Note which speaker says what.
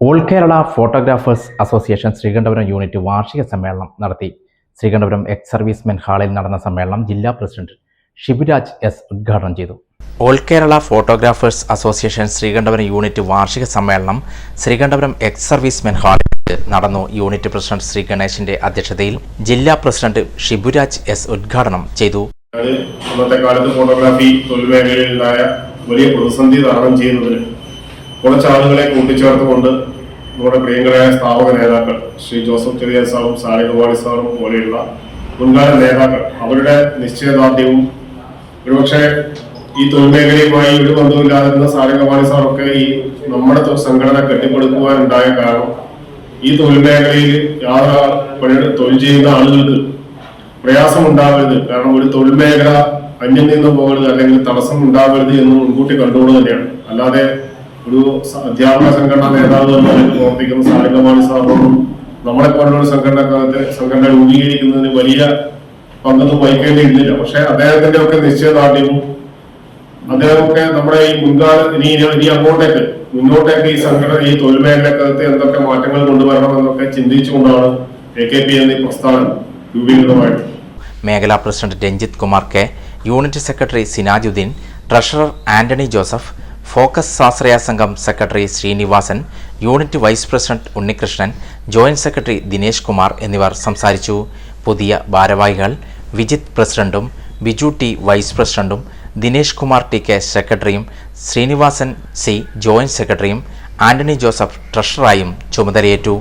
Speaker 1: All Kerala photographers association Sreekandapuram unit വാർഷിക സമ്മേളനം നടത്തി. ശ്രീകണ്ഠപുരം എക്സ് സർവീസ്മെൻ ഹാളിൽ നടന്ന സമ്മേളനം ജില്ലാ പ്രസിഡന്റ് ഷിബുരാജ് എസ് ഉദ്ഘാടനം ചെയ്തു. All Kerala photographers association Sreekandapuram unit വാർഷിക സമ്മേളനം ശ്രീകണ്ഠപുരം എക്സ് സർവീസ്മെൻ ഹാളിൽ നടന്നു. യൂണിറ്റ് പ്രസിഡന്റ് ശ്രീ ഗണേശിന്റെ അധ്യക്ഷതയിൽ ജില്ലാ പ്രസിഡന്റ് ഷിബുരാജ് എസ് ഉദ്ഘാടനം ചെയ്തു.
Speaker 2: ഇന്നത്തെ അന്നത്തെ കാലത്ത് ഫോട്ടോഗ്രാഫി തൊഴിൽ മേഖലയിലുണ്ടായ വലിയ പ്രതിസന്ധി തരണം ചെയ്യുന്നതിന് കുറച്ച് ആളുകളെ കൂട്ടിച്ചേർത്തുകൊണ്ട് നമ്മുടെ പ്രിയങ്കരായ സ്ഥാപക നേതാക്കൾ ശ്രീ ജോസഫ് ചെറിയ സാറും സാലികുമാരി സാറും പോലെയുള്ള മുൻകാല നേതാക്കൾ അവരുടെ നിശ്ചയദാർഢ്യവും ഒരുപക്ഷെ ഈ തൊഴിൽ മേഖലയുമായി ഒരു ബന്ധമില്ലാതിരുന്ന ഗോപാലി സാറൊക്കെ ഈ നമ്മുടെ സംഘടന കെട്ടിപ്പടുക്കുവാനുണ്ടായ കാരണം ഈ തൊഴിൽ മേഖലയിൽ യാതൊരു തൊഴിൽ ചെയ്യുന്ന ആളുകൾക്ക് പ്രയാസം ഉണ്ടാവരുത് കാരണം ഒരു തൊഴിൽ മേഖല അന്യം നിന്ന് പോകരുത് അല്ലെങ്കിൽ തടസ്സം ഉണ്ടാവരുത് എന്ന് മുൻകൂട്ടി കണ്ടുകൊണ്ട് തന്നെയാണ്. അല്ലാതെ ഒരു അധ്യാപക സംഘടനാ നേതാവ് എന്ന പ്രവർത്തിക്കുന്ന സാരംഗമാണി സാറിനോടും നമ്മളെ പോലുള്ള സംഘടനക്കാലത്തെ സംഘടന രൂപീകരിക്കുന്നതിന് വലിയ പങ്കൊന്നും വഹിക്കേണ്ടിയിരുന്നില്ല പക്ഷെ അദ്ദേഹത്തിന്റെ ഒക്കെ നിശ്ചയദാർഢ്യവും അദ്ദേഹമൊക്കെ നമ്മുടെ ഈ മുൻകാല ഇനി ഇനി അങ്ങോട്ടേക്ക് മുന്നോട്ടേക്ക് ഈ സംഘടന ഈ തൊഴിൽ മേഖലക്കകത്ത് എന്തൊക്കെ മാറ്റങ്ങൾ കൊണ്ടുവരണം എന്നൊക്കെ ചിന്തിച്ചുകൊണ്ടാണ് എ കെ പി എന്ന പ്രസ്ഥാനം രൂപീകൃതമായിട്ട്
Speaker 1: മേഖലാ president Ranjith Kumar K unit secretary Sinajudheen treasurer Antony Joseph focus സ്വാശ്രയ സംഘം secretary Sreenivasan unit vice president Unnikrishnan joint secretary Dinesh Kumar എന്നിവർ സംസാരിച്ചു. പുതിയ ഭാരവാഹികൾ വിജിത് പ്രസിഡന്റും ബിജു ടി വൈസ് പ്രസിഡന്റും ദിനേശ് കുമാർ ടി കെ സെക്രട്ടറിയും ശ്രീനിവാസൻ സി ജോയിന്റ് സെക്രട്ടറിയും ആന്റണി ജോസഫ് ട്രഷറായും ചുമതലയേറ്റു.